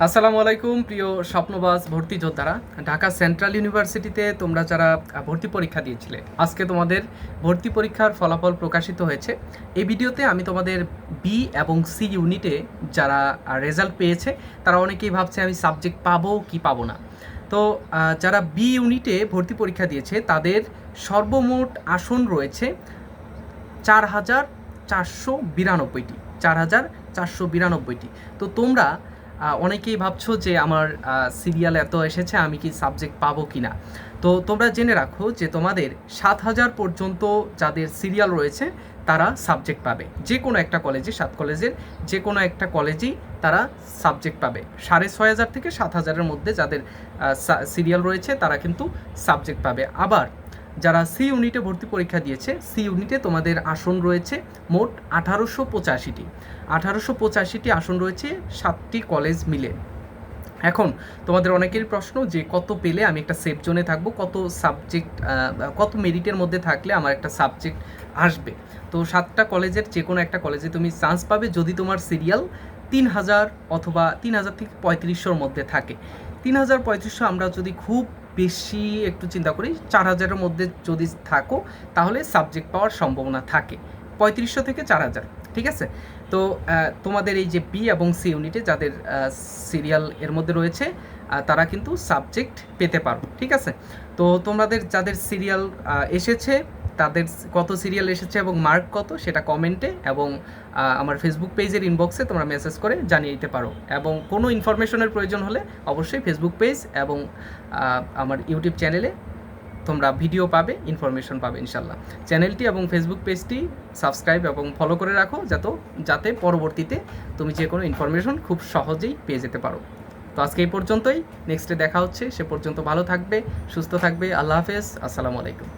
আসসালামু আলাইকুম, প্রিয় স্বপ্নবাস ভর্তি যোদ্ধারা। ঢাকা সেন্ট্রাল ইউনিভার্সিটিতে তোমরা যারা ভর্তি পরীক্ষা দিয়েছিলে, আজকে তোমাদের ভর্তি পরীক্ষার ফলাফল প্রকাশিত হয়েছে। এই ভিডিওতে আমি তোমাদের বি এবং সি ইউনিটে যারা রেজাল্ট পেয়েছে, তারা অনেকেই ভাবছে আমি সাবজেক্ট পাবো কি পাবো না। তো যারা বি ইউনিটে ভর্তি পরীক্ষা দিয়েছে, তাদের সর্বমোট আসন রয়েছে চার হাজার চারশো বিরানব্বইটি। চার হাজার চারশো বিরানব্বইটি। তো তোমরা অনেকেই ভাবছ যে আমার সিরিয়াল এত এসেছে, আমি কি সাবজেক্ট পাবো কি না তো তোমরা জেনে রাখো যে তোমাদের সাত হাজার পর্যন্ত যাদের সিরিয়াল রয়েছে, তারা সাবজেক্ট পাবে। যে কোনো একটা কলেজে সাত কলেজের যে কোনো একটা কলেজেই তারা সাবজেক্ট পাবে। সাড়ে ছয় হাজার থেকে সাত হাজারের মধ্যে যাদের সিরিয়াল রয়েছে, তারা কিন্তু সাবজেক্ট পাবে। আবার যারা সি ইউনিটে ভর্তি পরীক্ষা দিয়েছে সি ইউনিটে তোমাদের আসন রয়েছে মোট আঠারোশো পঁচাশিটি। আঠারোশো পঁচাশিটি আসন রয়েছে সাতটি কলেজ মিলে। এখন তোমাদের অনেকেরই প্রশ্ন যে কত পেলে আমি একটা সেফ জোনে থাকব, কত সাবজেক্ট কত মেরিটের মধ্যে থাকলে আমার একটা সাবজেক্ট আসবে। তো সাতটা কলেজের যে কোনো একটা কলেজে তুমি চান্স পাবে যদি তোমার সিরিয়াল তিন হাজার অথবা তিন হাজার থেকে পঁয়ত্রিশশোর মধ্যে থাকে। তিন হাজার পঁয়ত্রিশশো আমরা যদি খুব বেশি একটু চিন্তা করি, চার হাজারের মধ্যে যদি থাকো, তাহলে সাবজেক্ট পাওয়ার সম্ভাবনা থাকে। পঁয়ত্রিশশো থেকে চার হাজার, ঠিক আছে? তো তোমাদের এই যে বি এবং সি ইউনিটে যাদের সিরিয়াল এর মধ্যে রয়েছে তারা কিন্তু সাবজেক্ট পেতে পারো, ঠিক আছে? তো, তোমাদের যাদের সিরিয়াল এসেছে তাদের কত সিরিয়াল এসেছে এবং মার্ক কত সেটা কমেন্টে এবং আমার ফেসবুক পেজের ইনবক্সে তোমরা মেসেজ করে জানিয়ে দিতে পারো। এবং কোনো ইনফরমেশনের প্রয়োজন হলে অবশ্যই ফেসবুক পেজ এবং আমার ইউটিউব চ্যানেলে তোমরা ভিডিও পাবে ইনফরমেশন পাবে ইনশাল্লাহ চ্যানেলটি এবং ফেসবুক পেজটি সাবস্ক্রাইব এবং ফলো করে রাখো যাতে যাতে পরবর্তীতে তুমি যে কোনো ইনফরমেশন খুব সহজেই পেয়ে যেতে পারো। তো আজকে এই পর্যন্তই নেক্সটে দেখা হচ্ছে, সে পর্যন্ত ভালো থাকবে, সুস্থ থাকবে, আল্লাহ হাফেজ, আসসালামু আলাইকুম।